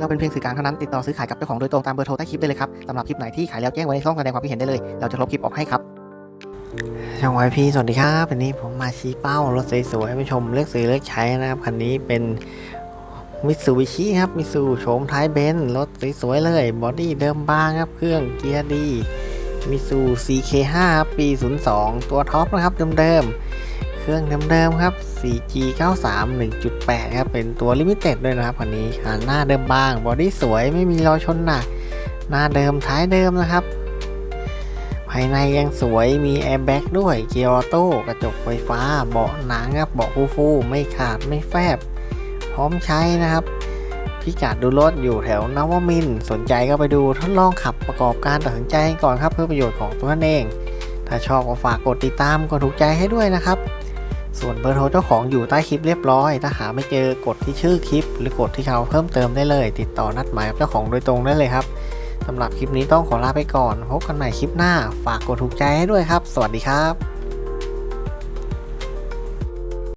เราเป็นเพียงสื่อกลางเท่านั้นติดต่อซื้อขายกับเจ้าของโดยตรงตามเบอร์โทรใต้คลิปได้เลยครับสำหรับคลิปไหนที่ขายแล้วแจ้งไว้ในช่องแสดงความคิดเห็นได้เลย เราจะลบคลิปออกให้ครับช่องไวพี่สวัสดีครับวันนี้ผมมาชี้เป้ารถสวยๆให้ชมเลือกซื้อเลือกใช้นะครับคันนี้เป็นมิตซูบิชิครับมิซูโฉมท้ายเบนซ์รถสวยๆเลยบอดี้เดิมบางครับเครื่องเกียร์ดีมิซู CK5 ครับปี 02 ตัวท็อปนะครับเดิมๆ รื่อง เดิมๆครับ 4G93 1.8 ครับ เป็นตัวลิมิเต็ดด้วยนะครับคันนี้หน้าเดิมบาง บอดี้สวยไม่มีรอยชนหนัก หน้าเดิมท้ายเดิมนะครับ ภายในยังสวยมีแอร์แบ็กด้วย เกียร์ออโต้กระจกไฟฟ้า เบาะหนังครับเบาะฟูๆไม่ขาดไม่แฟบ พร้อมใช้นะครับพิกัดดูรถอยู่แถวนวมิน สนใจก็ไปดูทดลองขับประกอบการตัดสินใจก่อนครับเพื่อประโยชน์ของตัวท่นเอง ถ้าชอบก็ฝากกดติดตามกดถูกใจให้ด้วยนะครับ ส่วนเบอร์โทรเจ้าของอยู่ใต้คลิปเรียบร้อย ถ้าหาไม่เจอกดที่ชื่อคลิป หรือกดที่เขาเพิ่มเติมได้เลย ติดต่อนัดหมายกับเจ้าของโดยตรงได้เลยครับสำหรับคลิปนี้ต้องขอลาไปก่อน พบกันใหม่คลิปหน้า ฝากกดถูกใจให้ด้วยครับ สวัสดีครับ